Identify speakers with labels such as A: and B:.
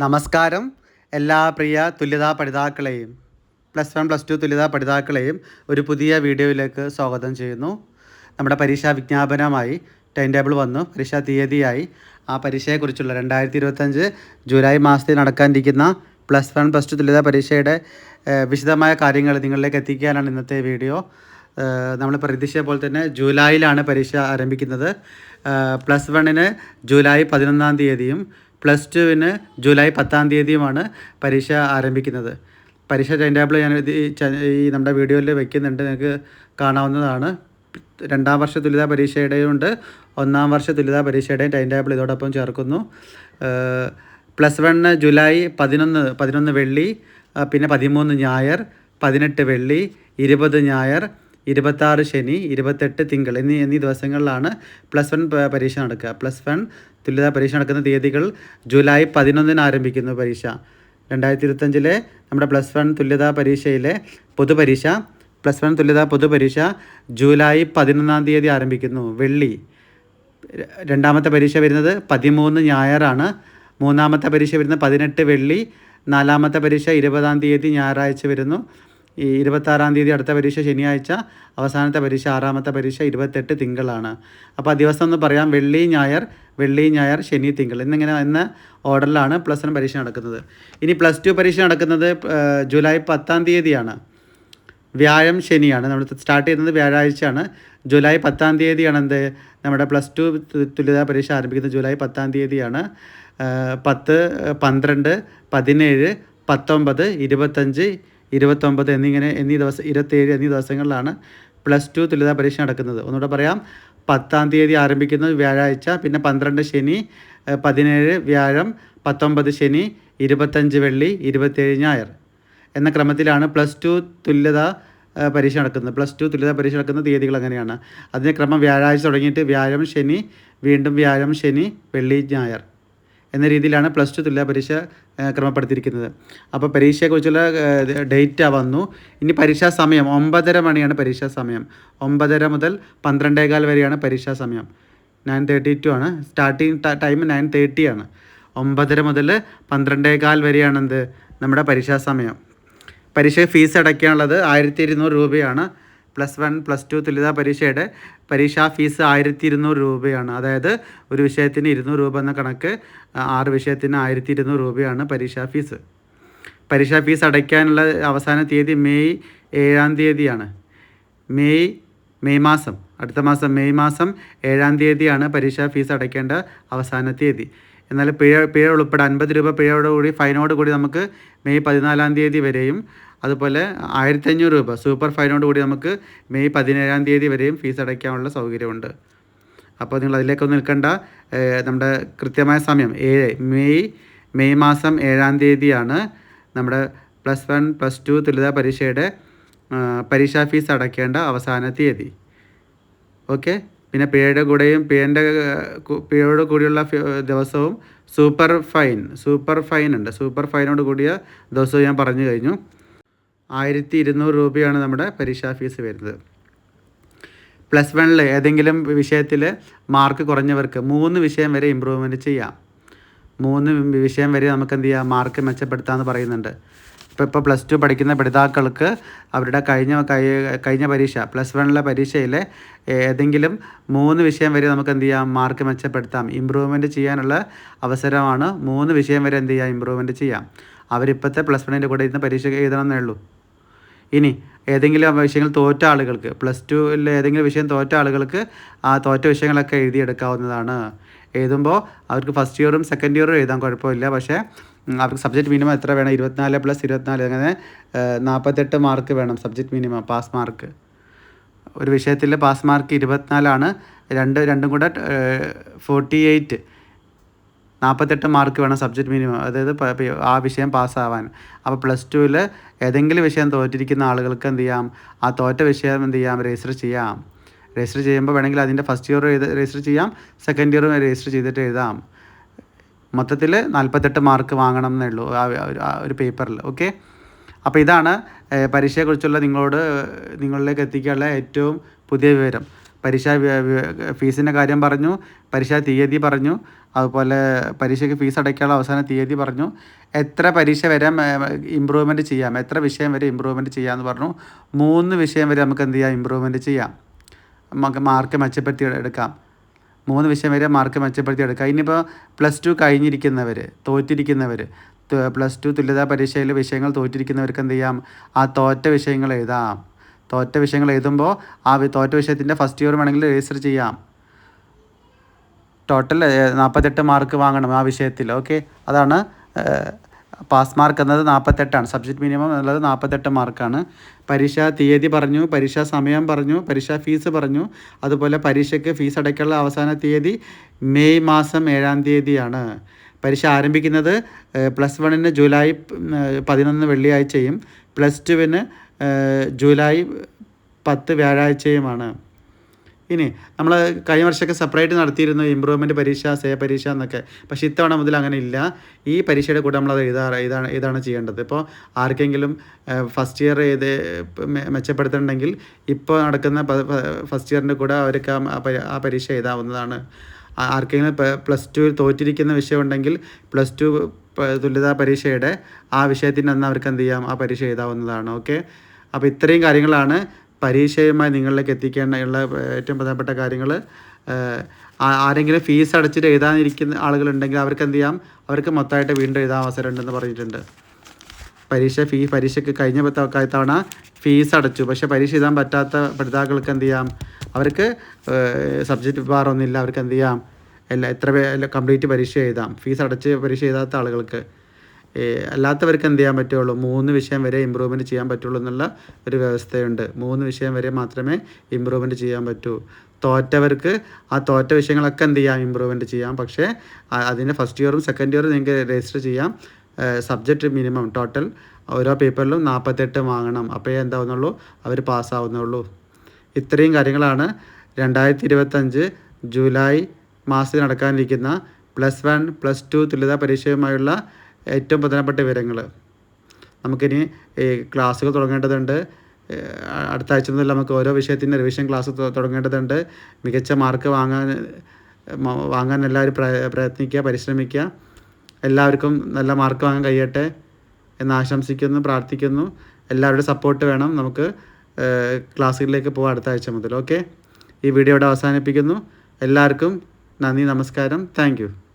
A: നമസ്കാരം. എല്ലാ പ്രിയ തുല്യതാ പഠിതാക്കളെയും പ്ലസ് വൺ പ്ലസ് ടു തുല്യതാ പഠിതാക്കളെയും ഒരു പുതിയ വീഡിയോയിലേക്ക് സ്വാഗതം ചെയ്യുന്നു. നമ്മുടെ പരീക്ഷാ വിജ്ഞാപനമായി ടൈം ടേബിൾ വന്നു. പരീക്ഷാ തീയതിയായി. ആ പരീക്ഷയെക്കുറിച്ചുള്ള രണ്ടായിരത്തി ഇരുപത്തഞ്ച് ജൂലൈ മാസത്തിൽ നടക്കാനിരിക്കുന്ന പ്ലസ് വൺ പ്ലസ് ടു തുല്യതാ പരീക്ഷയുടെ വിശദമായ കാര്യങ്ങൾ നിങ്ങളിലേക്ക് എത്തിക്കാനാണ് ഇന്നത്തെ വീഡിയോ. നമ്മൾ പ്രതീക്ഷയെ പോലെ തന്നെ ജൂലൈയിലാണ് പരീക്ഷ ആരംഭിക്കുന്നത്. പ്ലസ് വണ്ണിന് ജൂലൈ പതിനൊന്നാം തീയതിയും പ്ലസ് ടുവിന് ജൂലൈ പത്താം തീയതിയുമാണ് പരീക്ഷ ആരംഭിക്കുന്നത്. പരീക്ഷ ടൈം ടേബിൾ ഞാൻ ഈ നമ്മുടെ വീഡിയോയിൽ വെക്കുന്നുണ്ട്. നിങ്ങൾക്ക് കാണാവുന്നതാണ്. രണ്ടാം വർഷ തുല്യതാ പരീക്ഷയുടെയും ഉണ്ട്. ഒന്നാം വർഷ തുല്യതാ പരീക്ഷയുടെയും ടൈം ടേബിൾ ഇതോടൊപ്പം ചേർക്കുന്നു. പ്ലസ് വണ്ണ് ജൂലൈ പതിനൊന്ന് പതിനൊന്ന് വെള്ളി പിന്നെ പതിമൂന്ന് ഞായർ പതിനെട്ട് വെള്ളി ഇരുപത് ഞായർ ഇരുപത്താറ് ശനി ഇരുപത്തെട്ട് തിങ്കൾ എന്നീ എന്നീ ദിവസങ്ങളിലാണ് പ്ലസ് വൺ പരീക്ഷ നടക്കുക. പ്ലസ് വൺ തുല്യതാ പരീക്ഷ നടക്കുന്ന തീയതികൾ ജൂലൈ പതിനൊന്നിന് ആരംഭിക്കുന്നു പരീക്ഷ. രണ്ടായിരത്തി ഇരുപത്തഞ്ചിലെ നമ്മുടെ പ്ലസ് വൺ തുല്യതാ പരീക്ഷയിലെ പൊതുപരീക്ഷ പ്ലസ് വൺ തുല്യതാ പൊതുപരീക്ഷ ജൂലൈ പതിനൊന്നാം തീയതി ആരംഭിക്കുന്നു. വെള്ളി രണ്ടാമത്തെ പരീക്ഷ വരുന്നത് പതിമൂന്ന് ഞായറാണ്. മൂന്നാമത്തെ പരീക്ഷ വരുന്നത് പതിനെട്ട് വെള്ളി നാലാമത്തെ പരീക്ഷ ഇരുപതാം തീയതി ഞായറാഴ്ച വരുന്നു. ഈ ഇരുപത്താറാം തീയതി അടുത്ത പരീക്ഷ ശനിയാഴ്ച അവസാനത്തെ പരീക്ഷ ആറാമത്തെ പരീക്ഷ ഇരുപത്തെട്ട് തിങ്കളാണ്. അപ്പോൾ ആ ദിവസം എന്ന് പറയാം വെള്ളി ഞായർ വെള്ളി ഞായർ ശനി തിങ്കൾ എന്നിങ്ങനെ എന്ന ഓർഡറിലാണ് പ്ലസ് വൺ പരീക്ഷ നടക്കുന്നത്. ഇനി പ്ലസ് ടു പരീക്ഷ നടക്കുന്നത് ജൂലൈ പത്താം തീയതിയാണ്. വ്യാഴം ശനിയാണ്. നമ്മൾ സ്റ്റാർട്ട് ചെയ്യുന്നത് വ്യാഴാഴ്ചയാണ്. ജൂലൈ പത്താം തീയതിയാണ് എന്ത്? നമ്മുടെ പ്ലസ് ടു തുല്യതാ പരീക്ഷ ആരംഭിക്കുന്നത് ജൂലൈ പത്താം തീയതിയാണ്. പത്ത് പന്ത്രണ്ട് പതിനേഴ് പത്തൊമ്പത് ഇരുപത്തഞ്ച് ഇരുപത്തൊമ്പത് എന്നിങ്ങനെ എന്നീ ദിവസം ഇരുപത്തേഴ് എന്നീ ദിവസങ്ങളിലാണ് പ്ലസ് ടു തുല്യതാ പരീക്ഷ നടക്കുന്നത്. ഒന്നുകൂടെ പറയാം. പത്താം തീയതി ആരംഭിക്കുന്നത് വ്യാഴാഴ്ച പിന്നെ പന്ത്രണ്ട് ശനി പതിനേഴ് വ്യാഴം പത്തൊമ്പത് ശനി ഇരുപത്തഞ്ച് വെള്ളി ഇരുപത്തേഴ് ഞായർ എന്ന ക്രമത്തിലാണ് പ്ലസ് ടു തുല്യത പരീക്ഷ നടക്കുന്നത്. പ്ലസ് ടു തുല്യതാ പരീക്ഷ നടക്കുന്ന തീയതികൾ അങ്ങനെയാണ്. അതിന്റെ ക്രമം വ്യാഴാഴ്ച തുടങ്ങിയിട്ട് വ്യാഴം ശനി വീണ്ടും വ്യാഴം ശനി വെള്ളി ഞായർ എന്ന രീതിയിലാണ് പ്ലസ് ടു തുല്യ പരീക്ഷ ക്രമപ്പെടുത്തിയിരിക്കുന്നത്. അപ്പോൾ പരീക്ഷയെക്കുറിച്ചുള്ള ഡേറ്റ് വന്നു. ഇനി പരീക്ഷാ സമയം ഒമ്പതര മണിയാണ് പരീക്ഷാ സമയം. ഒമ്പതര മുതൽ പന്ത്രണ്ടേകാൽ വരെയാണ് പരീക്ഷാ സമയം. നയൻ തേർട്ടി ടു ആണ്. സ്റ്റാർട്ടിങ് ടൈം നയൻ തേർട്ടി ആണ്. ഒമ്പതര മുതൽ പന്ത്രണ്ടേകാൽ വരെയാണ് എന്ത് നമ്മുടെ പരീക്ഷാ സമയം. പരീക്ഷ ഫീസ് അടയ്ക്കാനുള്ളത് ആയിരത്തി ഇരുന്നൂറ് രൂപയാണ്. പ്ലസ് വൺ പ്ലസ് ടു തുല്യതാ പരീക്ഷയുടെ പരീക്ഷാ ഫീസ് ആയിരത്തി ഇരുന്നൂറ് രൂപയാണ്. അതായത് ഒരു വിഷയത്തിന് ഇരുന്നൂറ് രൂപ എന്ന കണക്ക് ആറ് വിഷയത്തിന് ആയിരത്തി ഇരുന്നൂറ് രൂപയാണ് പരീക്ഷാ ഫീസ്. പരീക്ഷാ ഫീസ് അടയ്ക്കാനുള്ള അവസാന തീയതി മെയ് ഏഴാം തീയതിയാണ്. മെയ് മെയ് മാസം അടുത്ത മാസം മെയ് മാസം ഏഴാം തീയതിയാണ് പരീക്ഷാ ഫീസ് അടയ്ക്കേണ്ട അവസാന തീയതി. എന്നാൽ പിഴ പിഴ ഉൾപ്പെടെ അൻപത് രൂപ പിഴയോടുകൂടി ഫൈനോട് കൂടി നമുക്ക് മെയ് പതിനാലാം തീയതി വരെയും അതുപോലെ ആയിരത്തി അഞ്ഞൂറ് രൂപ സൂപ്പർ ഫൈനോട് കൂടി നമുക്ക് മെയ് പതിനേഴാം തീയതി വരെയും ഫീസ് അടയ്ക്കാനുള്ള സൗകര്യമുണ്ട്. അപ്പോൾ നിങ്ങൾ അതിലേക്ക് നിൽക്കേണ്ട. നമ്മുടെ കൃത്യമായ സമയം ഏഴ് മെയ് മെയ് മാസം ഏഴാം തീയതിയാണ് നമ്മുടെ പ്ലസ് വൺ പ്ലസ് ടു തുല്യതാ പരീക്ഷയുടെ പരീക്ഷാ ഫീസ് അടയ്ക്കേണ്ട അവസാന തീയതി. ഓക്കെ? പിന്നെ പിഴയുടെ കൂടെയും പിഴന്റെ പിഴയോട് കൂടിയുള്ള ദിവസവും സൂപ്പർ ഫൈൻ സൂപ്പർ ഫൈൻ ഉണ്ട്. സൂപ്പർ ഫൈനോട് കൂടിയ ദിവസവും ഞാൻ പറഞ്ഞു കഴിഞ്ഞു. ആയിരത്തി ഇരുന്നൂറ് രൂപയാണ് നമ്മുടെ പരീക്ഷാ ഫീസ് വരുന്നത്. പ്ലസ് വണ്ണിൽ ഏതെങ്കിലും വിഷയത്തിൽ മാർക്ക് കുറഞ്ഞവർക്ക് മൂന്ന് വിഷയം വരെ ഇമ്പ്രൂവ്മെന്റ് ചെയ്യാം. മൂന്ന് വിഷയം വരെ നമുക്ക് എന്ത് ചെയ്യാം? മാർക്ക് മെച്ചപ്പെടുത്താമെന്ന് പറയുന്നുണ്ട്. ഇപ്പോൾ ഇപ്പോൾ പ്ലസ് ടു പഠിക്കുന്ന പഠിതാക്കൾക്ക് അവരുടെ കഴിഞ്ഞ കഴിഞ്ഞ പരീക്ഷ പ്ലസ് വണ്ണിലെ പരീക്ഷയിൽ ഏതെങ്കിലും മൂന്ന് വിഷയം വരെ നമുക്ക് എന്ത് ചെയ്യാം? മാർക്ക് മെച്ചപ്പെടുത്താം. ഇമ്പ്രൂവ്മെന്റ് ചെയ്യാനുള്ള അവസരമാണ് മൂന്ന് വിഷയം വരെ എന്ത് ചെയ്യാം? ഇമ്പ്രൂവ്മെന്റ് ചെയ്യാം. അവരിപ്പോഴത്തെ പ്ലസ് വണ്ണിന്റെ കൂടെ ഇരുന്ന് പരീക്ഷ എഴുതണമെന്നേ ഉള്ളൂ. ഇനി ഏതെങ്കിലും വിഷയങ്ങൾ തോറ്റ ആളുകൾക്ക് പ്ലസ് ടുവിൽ ഏതെങ്കിലും വിഷയം തോറ്റ ആളുകൾക്ക് ആ തോറ്റ വിഷയങ്ങളൊക്കെ എഴുതിയെടുക്കാവുന്നതാണ്. എഴുതുമ്പോൾ അവർക്ക് ഫസ്റ്റ് ഇയറും സെക്കൻഡ് ഇയറും എഴുതാൻ കുഴപ്പമില്ല. പക്ഷേ അവർക്ക് സബ്ജക്റ്റ് മിനിമം എത്ര വേണം? ഇരുപത്തിനാല് പ്ലസ് ഇരുപത്തിനാല് അങ്ങനെ നാൽപ്പത്തെട്ട് മാർക്ക് വേണം സബ്ജക്റ്റ് മിനിമം പാസ് മാർക്ക് ഒരു വിഷയത്തിൽ പാസ് മാർക്ക് ഇരുപത്തിനാലാണ്. രണ്ട് രണ്ടും കൂടെ ഫോർട്ടി എയ്റ്റ് നാൽപ്പത്തെട്ട് മാർക്ക് വേണം സബ്ജക്റ്റ് മിനിമം. അതായത് ആ വിഷയം പാസ്സാവാൻ. അപ്പോൾ പ്ലസ് ടുവിൽ ഏതെങ്കിലും വിഷയം തോറ്റിരിക്കുന്ന ആളുകൾക്ക് എന്ത് ചെയ്യാം? ആ തോറ്റ വിഷയം എന്ത് ചെയ്യാം? രജിസ്റ്റർ ചെയ്യാം. രജിസ്റ്റർ ചെയ്യുമ്പോൾ വേണമെങ്കിൽ അതിന്റെ ഫസ്റ്റ് ഇയർ എഴുത രജിസ്റ്റർ ചെയ്യാം. സെക്കൻഡ് ഇയറും രജിസ്റ്റർ ചെയ്തിട്ട് എഴുതാം. മൊത്തത്തിൽ നാൽപ്പത്തെട്ട് മാർക്ക് വാങ്ങണം എന്നേ ഉള്ളൂ ആ ഒരു- പേപ്പറിൽ ഓക്കെ? അപ്പോൾ ഇതാണ് പരീക്ഷയെക്കുറിച്ചുള്ള നിങ്ങളോട് നിങ്ങളിലേക്ക് എത്തിക്കാനുള്ള ഏറ്റവും പുതിയ വിവരം. പരീക്ഷ ഫീസിന്റെ കാര്യം പറഞ്ഞു പരീക്ഷ തീയതി പറഞ്ഞു അതുപോലെ പരീക്ഷയ്ക്ക് ഫീസ് അടയ്ക്കാനുള്ള അവസാന തീയതി പറഞ്ഞു. എത്ര പരീക്ഷ വരെ ഇമ്പ്രൂവ്മെന്റ് ചെയ്യാം എത്ര വിഷയം വരെ ഇമ്പ്രൂവ്മെന്റ് ചെയ്യാമെന്ന് പറഞ്ഞു. മൂന്ന് വിഷയം വരെ നമുക്ക് എന്ത് ചെയ്യാം? ഇമ്പ്രൂവ്മെന്റ് ചെയ്യാം. നമുക്ക് മാർക്ക് മെച്ചപ്പെടുത്തി എടുക്കാം. മൂന്ന് വിഷയം വരെ മാർക്ക് മെച്ചപ്പെടുത്തി എടുക്കാം. ഇനിയിപ്പോൾ പ്ലസ് ടു കഴിഞ്ഞിരിക്കുന്നവർ തോറ്റിരിക്കുന്നവർ പ്ലസ് ടു തുല്യതാ പരീക്ഷയിൽ വിഷയങ്ങൾ തോറ്റിരിക്കുന്നവർക്ക് എന്ത് ചെയ്യാം? ആ തോറ്റ വിഷയങ്ങൾ എഴുതാം. തോറ്റ വിഷയങ്ങൾ എഴുതുമ്പോൾ ആ തോറ്റ വിഷയത്തിന്റെ ഫസ്റ്റ് ഇയർ വേണമെങ്കിൽ രജിസ്റ്റർ ചെയ്യാം. ടോട്ടൽ നാൽപ്പത്തെട്ട് മാർക്ക് വാങ്ങണം ആ വിഷയത്തിൽ. ഓക്കെ അതാണ് പാസ് മാർക്ക് എന്നത് നാൽപ്പത്തെട്ടാണ് സബ്ജക്റ്റ് മിനിമം എന്നുള്ളത് നാൽപ്പത്തെട്ട് മാർക്കാണ് പരീക്ഷാ തീയതി പറഞ്ഞു പരീക്ഷാ സമയം പറഞ്ഞു പരീക്ഷാ ഫീസ് പറഞ്ഞു. അതുപോലെ പരീക്ഷയ്ക്ക് ഫീസ് അടയ്ക്കാനുള്ള അവസാന തീയതി മെയ് മാസം ഏഴാം തീയതിയാണ്. പരീക്ഷ ആരംഭിക്കുന്നത് പ്ലസ് വണ്ണിന് ജൂലൈ പതിനൊന്ന് വെള്ളിയാഴ്ചയും പ്ലസ് ടുവിന് ജൂലൈ പത്ത് വ്യാഴാഴ്ചയുമാണ്. ഇനി നമ്മൾ കഴിഞ്ഞ വർഷമൊക്കെ സെപ്പറേറ്റ് നടത്തിയിരുന്നു ഇമ്പ്രൂവ്മെന്റ് പരീക്ഷ സേ പരീക്ഷ എന്നൊക്കെ. പക്ഷേ ഇത്തവണ മുതൽ അങ്ങനെ ഇല്ല. ഈ പരീക്ഷയുടെ കൂടെ നമ്മളത് എഴുതാറ് ഇതാണ് ഇതാണ് ചെയ്യേണ്ടത്? ഇപ്പോൾ ആർക്കെങ്കിലും ഫസ്റ്റ് ഇയർ ചെയ്ത് മെച്ചപ്പെടുത്തണമെങ്കിൽ ഇപ്പോൾ നടക്കുന്ന ഫസ്റ്റ് ഇയറിന്റെ കൂടെ അവർക്ക് ആ പരീക്ഷ എഴുതാവുന്നതാണ്. ആർക്കെങ്കിലും പ്ലസ് ടു തോറ്റിരിക്കുന്ന വിഷയമുണ്ടെങ്കിൽ പ്ലസ് ടു തുല്യതാ പരീക്ഷയുടെ ആ വിഷയത്തിന്റെ അന്ന് അവർക്ക് എന്ത് ചെയ്യാം? ആ പരീക്ഷ എഴുതാവുന്നതാണ്. ഓക്കെ? അപ്പോൾ ഇത്രയും കാര്യങ്ങളാണ് പരീക്ഷയുമായി നിങ്ങളിലേക്ക് എത്തിക്കേണ്ട ഏറ്റവും പ്രധാനപ്പെട്ട കാര്യങ്ങൾ. ആരെങ്കിലും ഫീസ് അടച്ചിട്ട് എഴുതാനിരിക്കുന്ന ആളുകളുണ്ടെങ്കിൽ അവർക്ക് എന്ത് ചെയ്യാം? അവർക്ക് മൊത്തമായിട്ട് വീണ്ടും എഴുതാൻ അവസരം ഉണ്ടെന്ന് പറഞ്ഞിട്ടുണ്ട്. പരീക്ഷ ഫീ പരീക്ഷയ്ക്ക് കഴിഞ്ഞ തവണ ഫീസ് അടച്ചു. പക്ഷേ പരീക്ഷ എഴുതാൻ പറ്റാത്ത പഠിതാക്കൾക്ക് എന്ത് ചെയ്യാം? അവർക്ക് സബ്ജക്റ്റ് ബാറൊന്നുമില്ല അവർക്ക് എന്ത് ചെയ്യാം? എല്ലാ എത്ര കംപ്ലീറ്റ് പരീക്ഷ എഴുതാം. ഫീസ് അടച്ച് പരീക്ഷ എഴുതാത്ത ആളുകൾക്ക്. അല്ലാത്തവർക്ക് എന്ത് ചെയ്യാൻ പറ്റുള്ളൂ? മൂന്ന് വിഷയം വരെ ഇമ്പ്രൂവ്മെന്റ് ചെയ്യാൻ പറ്റുള്ളൂ എന്നുള്ള ഒരു വ്യവസ്ഥയുണ്ട്. മൂന്ന് വിഷയം വരെ മാത്രമേ ഇമ്പ്രൂവ്മെന്റ് ചെയ്യാൻ പറ്റൂ. തോറ്റവർക്ക് ആ തോറ്റ വിഷയങ്ങളൊക്കെ എന്ത് ചെയ്യാം? ഇമ്പ്രൂവ്മെന്റ് ചെയ്യാം. പക്ഷേ അതിന്റെ ഫസ്റ്റ് ഇയറും സെക്കൻഡ് ഇയറും നിങ്ങൾക്ക് രജിസ്റ്റർ ചെയ്യാം. സബ്ജക്റ്റ് മിനിമം ടോട്ടൽ ഓരോ പേപ്പറിലും നാൽപ്പത്തെട്ട് വാങ്ങണം. അപ്പോഴേ എന്താവുന്നുള്ളൂ? അവർ പാസ്സാവുന്നുള്ളൂ ഇത്രയും കാര്യങ്ങളാണ് രണ്ടായിരത്തി ഇരുപത്തഞ്ച് ജൂലൈ മാസത്തിൽ നടക്കാനിരിക്കുന്ന പ്ലസ് വൺ പ്ലസ് ടു തുല്യതാ പരീക്ഷയുമായുള്ള ഏറ്റവും പ്രധാനപ്പെട്ട വിവരങ്ങൾ. നമുക്കിനി ക്ലാസ്സുകൾ തുടങ്ങേണ്ടതുണ്ട്. അടുത്ത ആഴ്ച മുതൽ നമുക്ക് ഓരോ വിഷയത്തിന്റെ റിവിഷൻ ക്ലാസ് തുടങ്ങേണ്ടതുണ്ട്. മികച്ച മാർക്ക് വാങ്ങാൻ വാങ്ങാൻ എല്ലാവരും പ്രയത്നിക്കുക പരിശ്രമിക്കുക. എല്ലാവർക്കും നല്ല മാർക്ക് വാങ്ങാൻ കഴിയട്ടെ എന്ന് ആശംസിക്കുന്നു പ്രാർത്ഥിക്കുന്നു. എല്ലാവരുടെ സപ്പോർട്ട് വേണം. നമുക്ക് ക്ലാസ്സുകളിലേക്ക് പോകാം അടുത്ത ആഴ്ച മുതൽ. ഓക്കെ ഈ വീഡിയോ ഇവിടെ അവസാനിപ്പിക്കുന്നു. എല്ലാവർക്കും നന്ദി നമസ്കാരം. താങ്ക്